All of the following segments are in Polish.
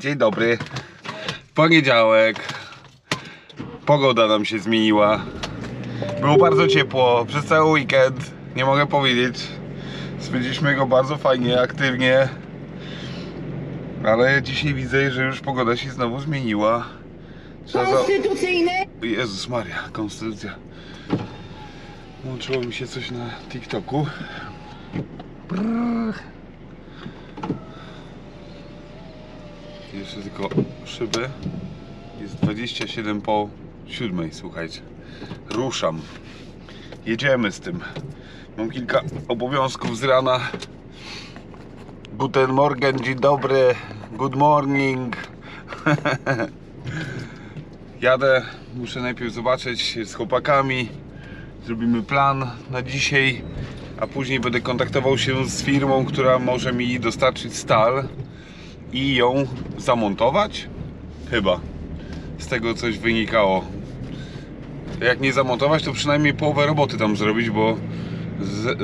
Dzień dobry. Poniedziałek. Pogoda nam się zmieniła. Było bardzo ciepło przez cały weekend. Nie mogę powiedzieć. Spędziliśmy go bardzo fajnie, aktywnie. Ale dzisiaj widzę, że już pogoda się znowu zmieniła. Trzeba za... Konstytucyjny Jezus Maria, konstytucja. Włączyło mi się coś na TikToku. Brrr. Jeszcze tylko szyby. Jest 27 po 7, słuchajcie. Ruszam. Jedziemy z tym. Mam kilka obowiązków z rana. Guten Morgen, dzień dobry. Good morning. Jadę, muszę najpierw zobaczyć z chłopakami. Zrobimy plan na dzisiaj, a później będę kontaktował się z firmą, która może mi dostarczyć stal i ją zamontować. Chyba. Z tego coś wynikało. Jak nie zamontować, to przynajmniej połowę roboty tam zrobić, bo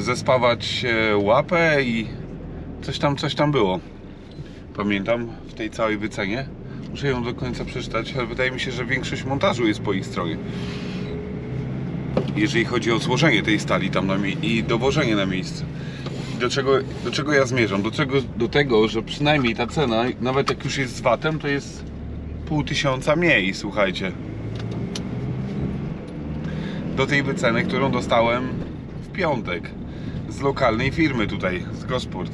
zespawać e, łapę i coś tam, coś tam było. Pamiętam w tej całej wycenie. Muszę ją do końca przeczytać, ale wydaje mi się, że większość montażu jest po ich stronie. Jeżeli chodzi o złożenie tej stali tam na i dowożenie na miejsce. Do czego, do czego ja zmierzam? Do, czego, do tego, że przynajmniej ta cena, nawet jak już jest z VAT-em, to jest pół tysiąca mniej, słuchajcie. Do tej wyceny, którą dostałem w piątek z lokalnej firmy tutaj, z Gosport.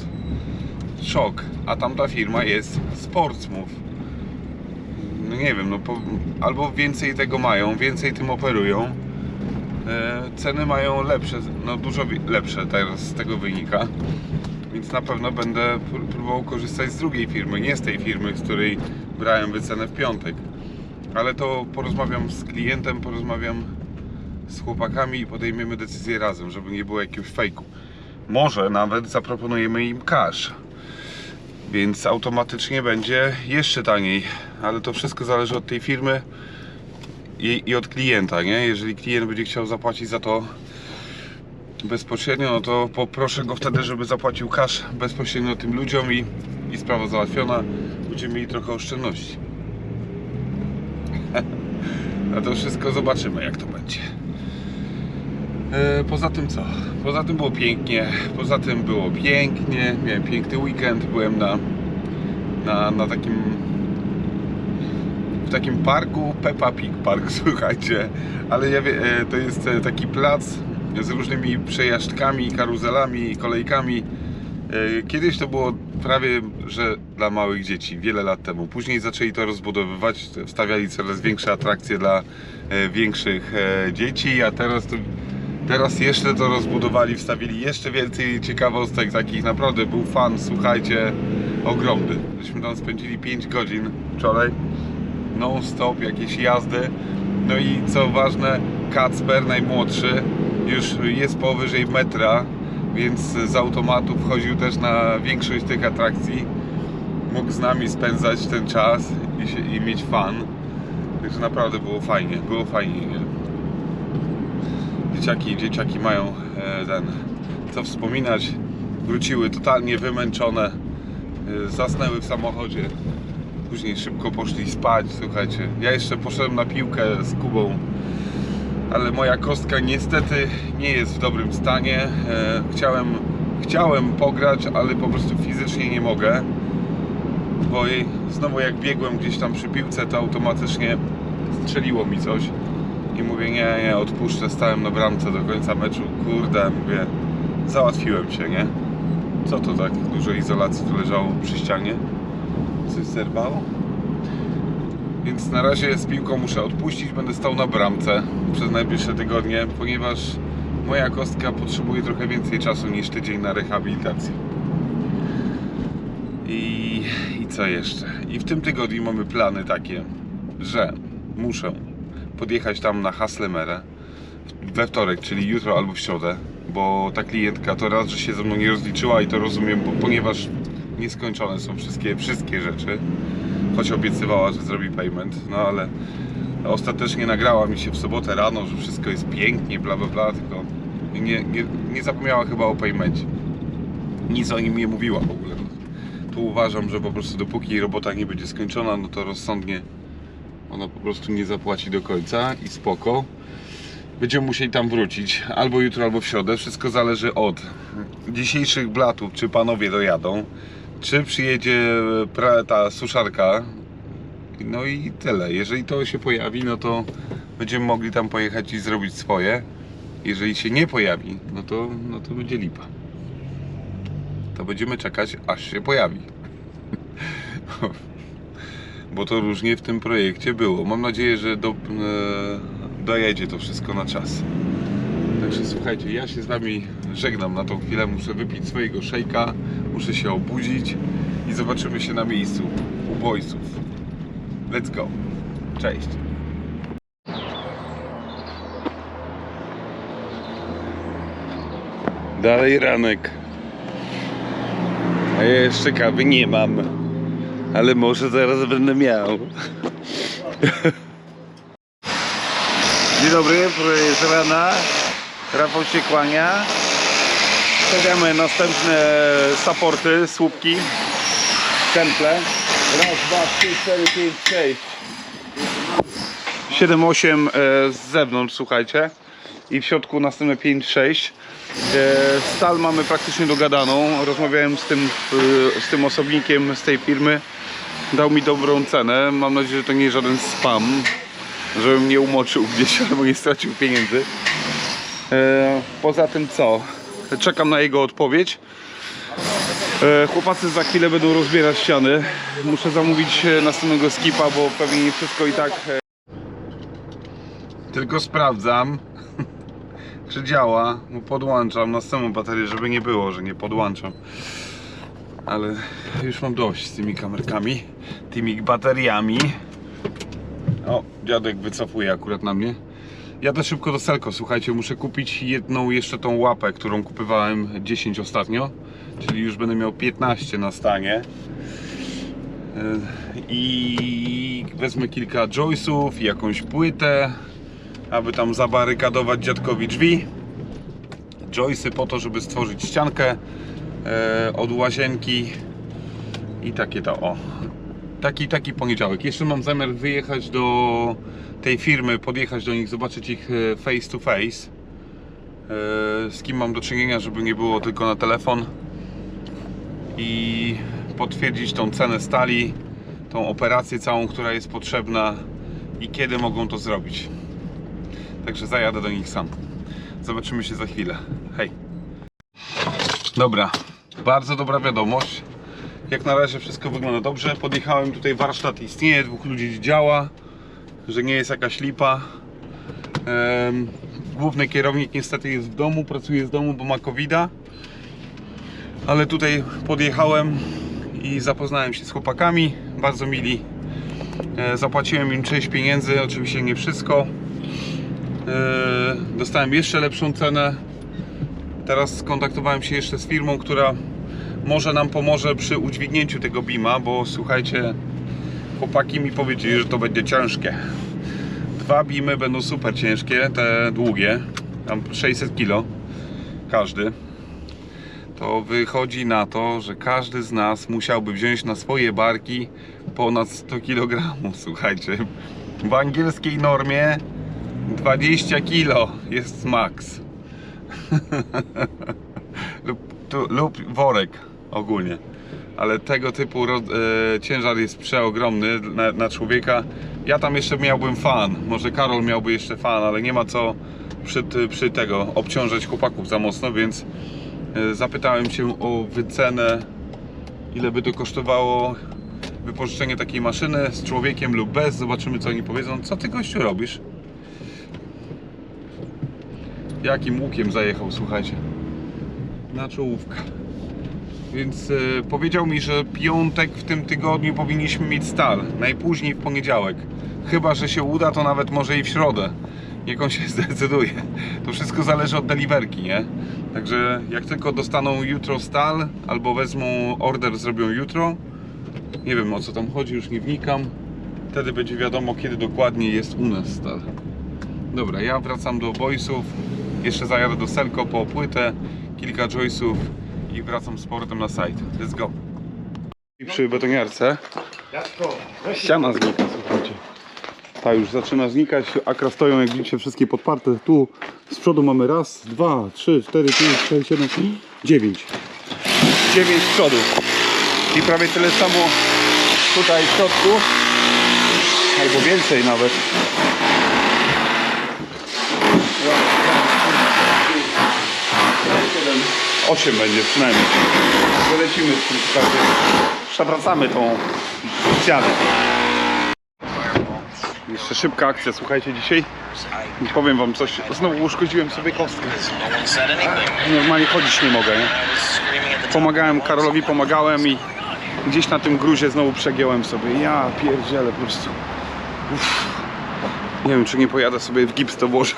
Szok. A tamta firma jest Sportsmove no nie wiem, no po, albo więcej tego mają, więcej tym operują. E, ceny mają lepsze, no dużo lepsze teraz z tego wynika. Więc na pewno będę pró- próbował korzystać z drugiej firmy, nie z tej firmy, z której brałem wycenę w piątek. Ale to porozmawiam z klientem, porozmawiam z chłopakami i podejmiemy decyzję razem, żeby nie było jakiegoś fejku. Może nawet zaproponujemy im cash więc automatycznie będzie jeszcze taniej, ale to wszystko zależy od tej firmy i, i od klienta, nie? Jeżeli klient będzie chciał zapłacić za to bezpośrednio, no to poproszę go wtedy, żeby zapłacił cash bezpośrednio tym ludziom i, i sprawa załatwiona, będziemy mieli trochę oszczędności. A to wszystko zobaczymy jak to będzie. E, Poza tym co? Poza tym było pięknie, poza tym było pięknie, miałem piękny weekend, byłem na, na, na takim w takim parku, Peppa Pig Park, słuchajcie, ale ja wie, e, to jest e, taki plac z różnymi przejażdżkami, karuzelami, kolejkami. E, Kiedyś to było prawie, że dla małych dzieci, wiele lat temu. Później zaczęli to rozbudowywać, wstawiali coraz większe atrakcje dla większych dzieci, a teraz to Teraz jeszcze to rozbudowali, wstawili jeszcze więcej ciekawostek takich. Naprawdę był fan, słuchajcie, ogromny. Żeśmy tam spędzili 5 godzin wczoraj. Non stop, jakieś jazdy. No i co ważne, Kacper, najmłodszy, już jest powyżej metra, więc z automatu wchodził też na większość tych atrakcji. Mógł z nami spędzać ten czas i, się, i mieć fan. Także naprawdę było fajnie, było fajnie. Nie? dzieciaki, dzieciaki mają e, ten, co wspominać. Wróciły totalnie wymęczone, e, zasnęły w samochodzie. Później szybko poszli spać, słuchajcie. Ja jeszcze poszedłem na piłkę z Kubą, ale moja kostka niestety nie jest w dobrym stanie. E, chciałem, chciałem pograć, ale po prostu fizycznie nie mogę. Bo znowu jak biegłem gdzieś tam przy piłce, to automatycznie strzeliło mi coś. I mówię, nie, nie, odpuszczę, stałem na bramce do końca meczu. Kurde, mówię, załatwiłem się, nie? Co to tak dużo izolacji tu leżało przy ścianie? Coś zerwało? Więc na razie z piłką muszę odpuścić, będę stał na bramce przez najbliższe tygodnie, ponieważ moja kostka potrzebuje trochę więcej czasu niż tydzień na rehabilitację. I, I co jeszcze? I w tym tygodniu mamy plany takie, że muszę podjechać tam na Haslemerę we wtorek, czyli jutro albo w środę, bo ta klientka to raz, że się ze mną nie rozliczyła i to rozumiem, bo, ponieważ nieskończone są wszystkie, wszystkie rzeczy, choć obiecywała, że zrobi payment, no ale ostatecznie nagrała mi się w sobotę rano, że wszystko jest pięknie, bla bla bla, tylko nie, nie, nie zapomniała chyba o paymencie. Nic o nim nie mówiła w ogóle. to uważam, że po prostu dopóki robota nie będzie skończona, no to rozsądnie ona po prostu nie zapłaci do końca i spoko. Będziemy musieli tam wrócić albo jutro, albo w środę. Wszystko zależy od dzisiejszych blatów, czy panowie dojadą, czy przyjedzie pra- ta suszarka. No i tyle. Jeżeli to się pojawi, no to będziemy mogli tam pojechać i zrobić swoje. Jeżeli się nie pojawi, no to, no to będzie lipa. To będziemy czekać, aż się pojawi. Bo to różnie w tym projekcie było. Mam nadzieję, że do, e, dojedzie to wszystko na czas. Także słuchajcie, ja się z Wami żegnam na tą chwilę. Muszę wypić swojego szejka, muszę się obudzić i zobaczymy się na miejscu u boysów. Let's go. Cześć. Dalej ranek. A ja jeszcze kawy nie mam. Ale może zaraz będę miał. Dzień dobry, z rana. Rafał się kłania. Stawiamy następne supporty, słupki, temple. Raz, dwa, trzy, cztery, pięć, sześć. 7, 8 e, z zewnątrz, słuchajcie. I w środku następne 5, 6. E, Stal mamy praktycznie dogadaną. Rozmawiałem z tym, e, z tym osobnikiem z tej firmy. Dał mi dobrą cenę. Mam nadzieję, że to nie jest żaden spam. Żebym nie umoczył gdzieś albo nie stracił pieniędzy. Poza tym co? Czekam na jego odpowiedź. E, Chłopacy za chwilę będą rozbierać ściany. Muszę zamówić e, następnego skipa, bo pewnie nie wszystko i tak. e, Tylko sprawdzam, czy działa. Bo Podłączam następną baterię, żeby nie było, że nie podłączam. Ale już mam dość z tymi kamerkami, tymi bateriami. O, dziadek wycofuje akurat na mnie. Jadę szybko do Selko, słuchajcie, muszę kupić jedną jeszcze tą łapę, którą kupywałem 10 ostatnio, czyli już będę miał 15 na stanie. Yy, I wezmę kilka joysów jakąś płytę, aby tam zabarykadować dziadkowi drzwi. Joysy po to, żeby stworzyć ściankę e, od łazienki i takie to o. Taki, taki poniedziałek. Jeszcze mam zamiar wyjechać do tej firmy, podjechać do nich, zobaczyć ich e, face to face. E, Z kim mam do czynienia, żeby nie było tylko na telefon. I potwierdzić tą cenę stali, tą operację całą, która jest potrzebna i kiedy mogą to zrobić. Także zajadę do nich sam. Zobaczymy się za chwilę. Hej. Dobra, bardzo dobra wiadomość. Jak na razie wszystko wygląda dobrze. Podjechałem tutaj, warsztat istnieje, dwóch ludzi działa, że nie jest jakaś lipa. Główny kierownik niestety jest w domu, pracuje z domu, bo ma covid Ale tutaj podjechałem i zapoznałem się z chłopakami, bardzo mili. E, Zapłaciłem im część pieniędzy, oczywiście nie wszystko. E, Dostałem jeszcze lepszą cenę. Teraz skontaktowałem się jeszcze z firmą, która może nam pomoże przy udźwignięciu tego bima, bo słuchajcie, chłopaki mi powiedzieli, że to będzie ciężkie. Dwa bimy będą super ciężkie, te długie, tam 600 kg każdy. To wychodzi na to, że każdy z nas musiałby wziąć na swoje barki ponad 100 kg. Słuchajcie, w angielskiej normie 20 kg jest max. lub, tu, lub worek ogólnie. Ale tego typu e, ciężar jest przeogromny na, na człowieka. Ja tam jeszcze miałbym fan. Może Karol miałby jeszcze fan, ale nie ma co przy, przy tego obciążać chłopaków za mocno, więc e, zapytałem się o wycenę, ile by to kosztowało wypożyczenie takiej maszyny z człowiekiem lub bez. Zobaczymy co oni powiedzą. Co ty gościu robisz? Jakim łukiem zajechał, słuchajcie. Na czołówkę. Więc e, powiedział mi, że piątek w tym tygodniu powinniśmy mieć stal. Najpóźniej w poniedziałek. Chyba, że się uda, to nawet może i w środę. Niech on się zdecyduje. To wszystko zależy od deliverki, nie? Także jak tylko dostaną jutro stal, albo wezmą order, zrobią jutro. Nie wiem o co tam chodzi, już nie wnikam. Wtedy będzie wiadomo, kiedy dokładnie jest u nas stal. Dobra, ja wracam do boysów. Jeszcze zajadę do Selko po płytę, kilka joysów i wracam z powrotem na site. Let's go. I przy betoniarce ściana znika, słuchajcie. Ta już zaczyna znikać, akra stoją jak widzicie wszystkie podparte. Tu z przodu mamy raz, dwa, trzy, cztery, pięć, sześć, siedem, dziewięć. Dziewięć z przodu. I prawie tyle samo tutaj w środku. Albo więcej nawet. Osiem będzie przynajmniej. Wylecimy z tym tutaj. Przewracamy tą ścianę. Jeszcze szybka akcja, słuchajcie, dzisiaj powiem wam coś, znowu uszkodziłem sobie kostkę. No. Normalnie chodzić nie mogę, nie? Pomagałem Karolowi, pomagałem i gdzieś na tym gruzie znowu przegiąłem sobie. Ja pierdzielę po prostu. Uff. Nie wiem, czy nie pojadę sobie w gips to włożę.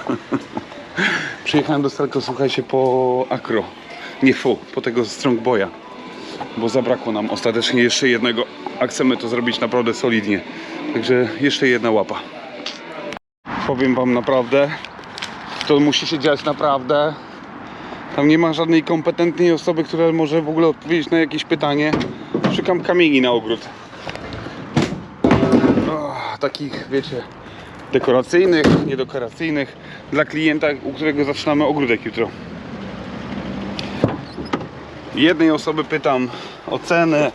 Przyjechałem do Stelco, słuchajcie, po Akro. Nie fu, po tego Strong Boya. Bo zabrakło nam ostatecznie jeszcze jednego, a chcemy to zrobić naprawdę solidnie. Także jeszcze jedna łapa. Powiem wam naprawdę, to musi się dziać naprawdę. Tam nie ma żadnej kompetentnej osoby, która może w ogóle odpowiedzieć na jakieś pytanie. Szukam kamieni na ogród. O, takich, wiecie, dekoracyjnych, niedekoracyjnych. Dla klienta, u którego zaczynamy ogródek jutro. Jednej osoby pytam o cenę,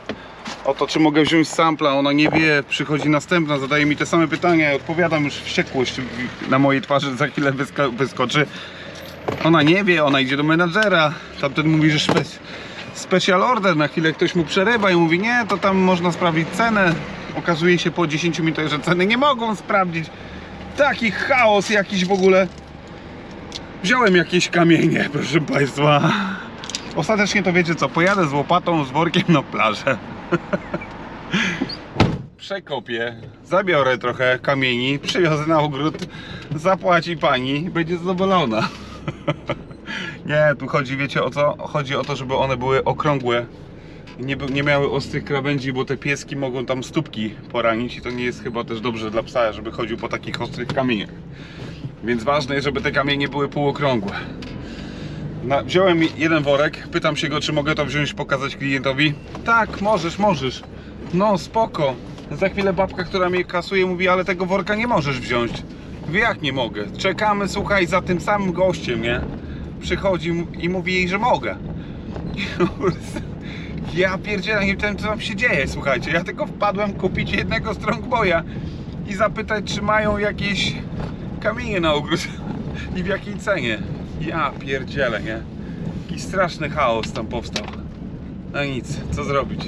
o to, czy mogę wziąć sampla. Ona nie wie, przychodzi następna, zadaje mi te same pytania. Ja odpowiadam już wściekłość na mojej twarzy za chwilę wysko- wyskoczy. Ona nie wie, ona idzie do menadżera. Tamten mówi, że spe special order. Na chwilę ktoś mu przerywa i mówi, nie, to tam można sprawdzić cenę. Okazuje się po 10 minutach, że ceny nie mogą sprawdzić. Taki chaos jakiś w ogóle. Wziąłem jakieś kamienie, proszę Państwa. Ostatecznie to wiecie co, pojadę z łopatą, z workiem na plażę. Przekopię, zabiorę trochę kamieni, przywiozę na ogród, zapłaci pani, będzie zadowolona. Nie, tu chodzi, wiecie o co? Chodzi o to, żeby one były okrągłe. Nie, nie miały ostrych krawędzi, bo te pieski mogą tam stópki poranić i to nie jest chyba też dobrze dla psa, żeby chodził po takich ostrych kamieniach. Więc ważne jest, żeby te kamienie były półokrągłe. Na, wziąłem jeden worek, pytam się go, czy mogę to wziąć, pokazać klientowi. Tak, możesz, możesz. No, spoko. Za chwilę babka, która mnie kasuje, mówi, ale tego worka nie możesz wziąć. Wie jak nie mogę. Czekamy, słuchaj, za tym samym gościem, nie? Przychodzi i mówi jej, że mogę. Ja pierdzielę, nie wiem co tam się dzieje, słuchajcie. Ja tylko wpadłem kupić jednego Strongboya i zapytać, czy mają jakieś kamienie na ogród i w jakiej cenie. Ja pierdzielę, nie? Jakiś straszny chaos tam powstał. No nic, co zrobić?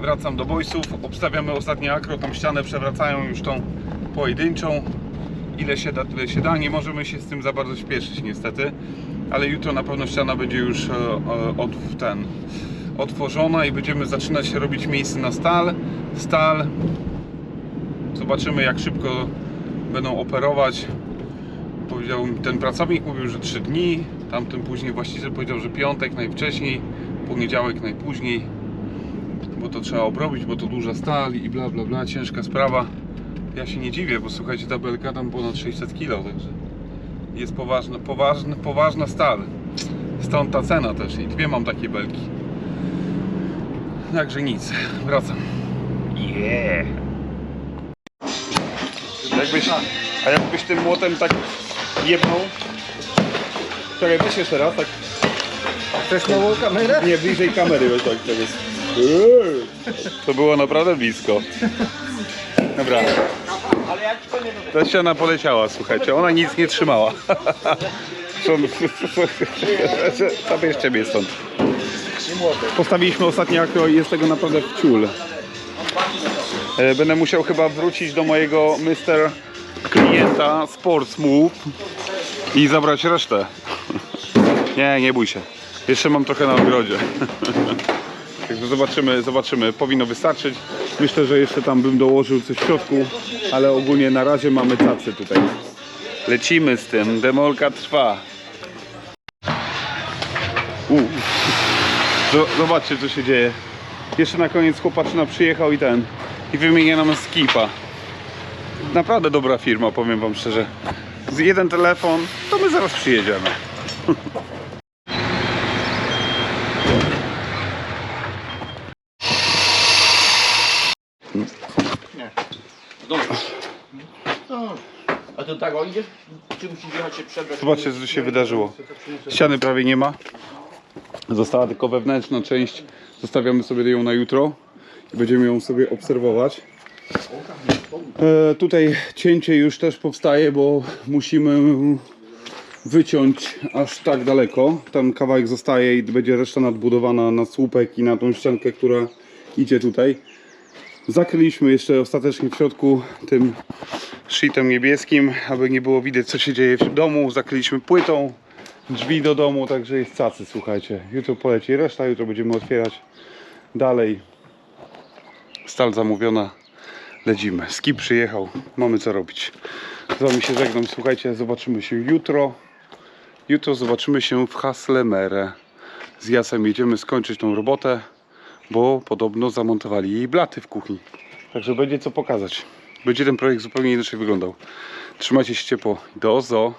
Wracam do boysów, obstawiamy ostatnie akro, tam ścianę przewracają już tą pojedynczą. Ile się da, tyle się da. Nie możemy się z tym za bardzo śpieszyć niestety. Ale jutro na pewno ściana będzie już e, e, od, ten, otworzona i będziemy zaczynać robić miejsce na stal. Stal. Zobaczymy jak szybko będą operować. Powiedział mi ten pracownik, mówił, że 3 dni. Tamten później właściciel powiedział, że piątek najwcześniej, poniedziałek najpóźniej. Bo to trzeba obrobić, bo to duża stal i bla bla bla, ciężka sprawa. Ja się nie dziwię, bo słuchajcie, ta belka tam ponad 600 kg, także jest poważna, poważna, poważna stal. Stąd ta cena też i dwie mam takie belki. Także nic, wracam. Yeah. Jakbyś, a jakbyś tym młotem tak jebnął? Czekaj, weź jeszcze raz, tak Chcesz nową kamerę? nie bliżej kamery, weź tak teraz. Eee. To było naprawdę blisko. Dobra. Ale jak to nie Ta ściana poleciała, słuchajcie, ona nic nie trzymała. Zabierzcie mnie stąd. Postawiliśmy ostatnie akro i jest tego naprawdę w ciul. E, Będę musiał chyba wrócić do mojego Mr. klienta Sports Move i zabrać resztę. Nie, nie bój się. Jeszcze mam trochę na ogrodzie. Także zobaczymy, zobaczymy. Powinno wystarczyć. Myślę, że jeszcze tam bym dołożył coś w środku, ale ogólnie na razie mamy tacy tutaj. Lecimy z tym. Demolka trwa. U. Zobaczcie co się dzieje. Jeszcze na koniec chłopaczyna przyjechał i ten i wymienia nam skipa. Naprawdę dobra firma, powiem wam szczerze. Z jeden telefon, to my zaraz przyjedziemy. Nie. A to tak o idziesz? Czy musisz jechać się przebrać? Zobaczcie, co się wydarzyło. Ściany prawie nie ma. Została tylko wewnętrzna część. Zostawiamy sobie ją na jutro i będziemy ją sobie obserwować. E, tutaj cięcie już też powstaje, bo musimy wyciąć aż tak daleko. Tam kawałek zostaje i będzie reszta nadbudowana na słupek i na tą ściankę, która idzie tutaj. Zakryliśmy jeszcze ostatecznie w środku tym sheetem niebieskim, aby nie było widać co się dzieje w domu. Zakryliśmy płytą drzwi do domu, także jest cacy, słuchajcie. Jutro poleci reszta, jutro będziemy otwierać dalej. Stal zamówiona, lecimy. Skip przyjechał, mamy co robić. Z wami się żegnam, słuchajcie, zobaczymy się jutro. Jutro zobaczymy się w Haslemere. Z Jasem jedziemy skończyć tą robotę, bo podobno zamontowali jej blaty w kuchni. Także będzie co pokazać. Będzie ten projekt zupełnie inaczej wyglądał. Trzymajcie się ciepło. Do zo.